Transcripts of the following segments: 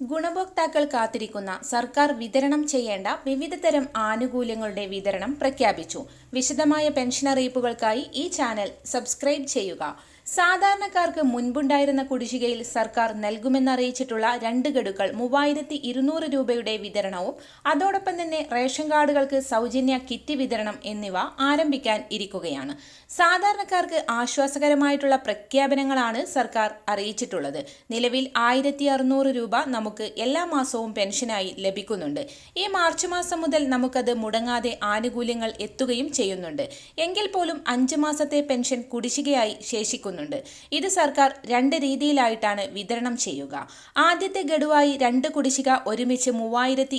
ഗുണഭോക്താക്കൾ കാത്തിരിക്കുന്ന സർക്കാർ വിതരണം ചെയ്യേണ്ട വിവിധതരം ആനുകൂല്യങ്ങളുടെ വിതരണം പ്രഖ്യാപിച്ചു. വിശദമായ പെൻഷൻ അറിയിപ്പുകൾക്കായി ഈ ചാനൽ സബ്സ്ക്രൈബ് ചെയ്യുക. സാധാരണക്കാർക്ക് മുൻപുണ്ടായിരുന്ന കുടിശ്ശികയിൽ സർക്കാർ നൽകുമെന്നറിയിച്ചിട്ടുള്ള രണ്ട് ഗഡുക്കൾ മൂവായിരത്തി ഇരുന്നൂറ് രൂപയുടെ വിതരണവും അതോടൊപ്പം തന്നെ റേഷൻ കാർഡുകൾക്ക് സൗജന്യ കിറ്റ് വിതരണം എന്നിവ ആരംഭിക്കാൻ ഇരിക്കുകയാണ്. സാധാരണക്കാർക്ക് ആശ്വാസകരമായിട്ടുള്ള പ്രഖ്യാപനങ്ങളാണ് സർക്കാർ അറിയിച്ചിട്ടുള്ളത്. നിലവിൽ ആയിരത്തി രൂപ നമുക്ക് എല്ലാ മാസവും പെൻഷനായി ലഭിക്കുന്നുണ്ട്. ഈ മാർച്ച് മാസം മുതൽ നമുക്കത് മുടങ്ങാതെ ആനുകൂല്യങ്ങൾ എത്തുകയും ചെയ്യുന്നുണ്ട്. എങ്കിൽ പോലും അഞ്ച് മാസത്തെ പെൻഷൻ കുടിശ്ശികയായി ശേഷിക്കുന്നുണ്ട് ഇത് സർക്കാർ രണ്ട് രീതിയിലായിട്ടാണ് വിതരണം ചെയ്യുക. ആദ്യത്തെ ഗഡുവായി രണ്ട് കുടിശ്ശിക ഒരുമിച്ച് മൂവായിരത്തി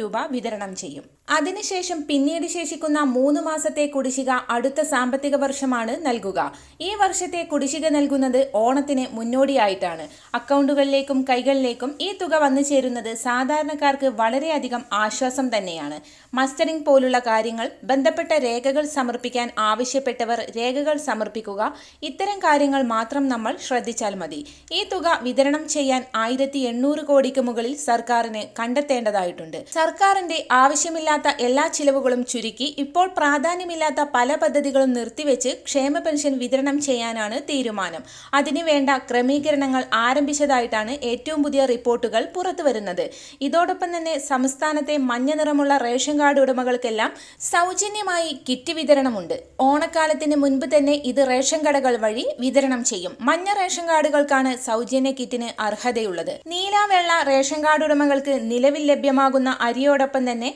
രൂപ വിതരണം ചെയ്യും. അതിനുശേഷം പിന്നീട് ശേഷിക്കുന്ന മൂന്ന് മാസത്തെ കുടിശ്ശിക അടുത്ത സാമ്പത്തിക വർഷമാണ് നൽകുക. ഈ വർഷത്തെ കുടിശ്ശിക നൽകുന്നത് ഓണത്തിന് മുന്നോടിയായിട്ടാണ്. അക്കൗണ്ടുകളിലേക്കും കൈകളിലേക്കും ഈ തുക വന്നു ചേരുന്നത് സാധാരണക്കാർക്ക് വളരെയധികം ആശ്വാസം തന്നെയാണ്. മസ്റ്ററിംഗ് പോലുള്ള കാര്യങ്ങൾ ബന്ധപ്പെട്ട രേഖകൾ സമർപ്പിക്കാൻ ആവശ്യപ്പെട്ടവർ രേഖകൾ സമർപ്പിക്കുക ഇത്തരം കാര്യങ്ങൾ മാത്രം നമ്മൾ ശ്രദ്ധിച്ചാൽ മതി. ഈ തുക വിതരണം ചെയ്യാൻ ആയിരത്തി കോടിക്ക് മുകളിൽ സർക്കാരിന് കണ്ടെത്തേണ്ടതായിട്ടുണ്ട്. സർക്കാരിന്റെ ആവശ്യമില്ലാത്ത എല്ലാ ചിലവുകളും ചുരുക്കി ഇപ്പോൾ പ്രാധാന്യമില്ലാത്ത പല പദ്ധതികളും നിർത്തിവെച്ച് ക്ഷേമ പെൻഷൻ വിതരണം ചെയ്യാനാണ് തീരുമാനം. അതിനുവേണ്ട ക്രമീകരണങ്ങൾ ആരംഭിച്ചതായിട്ടാണ് ഏറ്റവും പുതിയ റിപ്പോർട്ടുകൾ പുറത്തുവരുന്നത്. ഇതോടൊപ്പം തന്നെ സംസ്ഥാനത്തെ മഞ്ഞ നിറമുള്ള റേഷൻ കാർഡ് ഉടമകൾക്കെല്ലാം സൗജന്യമായി കിറ്റ് വിതരണമുണ്ട്. ഓണക്കാലത്തിന് മുൻപ് തന്നെ ഇത് റേഷൻ കടകൾ വഴി വിതരണം ചെയ്യും. മഞ്ഞ റേഷൻ കാർഡുകൾക്കാണ് സൗജന്യ കിറ്റിന് അർഹതയുള്ളത്. നീല വെള്ള റേഷൻ കാർഡ് ഉടമകൾക്ക് നിലവിൽ ലഭ്യമാകുന്ന അരിയോടൊപ്പം തന്നെ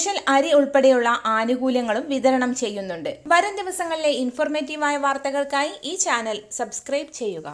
സ്പെഷ്യൽ അരി ഉൾപ്പെടെയുള്ള ആനുകൂല്യങ്ങളും വിതരണം ചെയ്യുന്നുണ്ട്. വരും ദിവസങ്ങളിലെ ഇൻഫോർമേറ്റീവായ വാർത്തകൾക്കായി ഈ ചാനൽ സബ്സ്ക്രൈബ് ചെയ്യുക.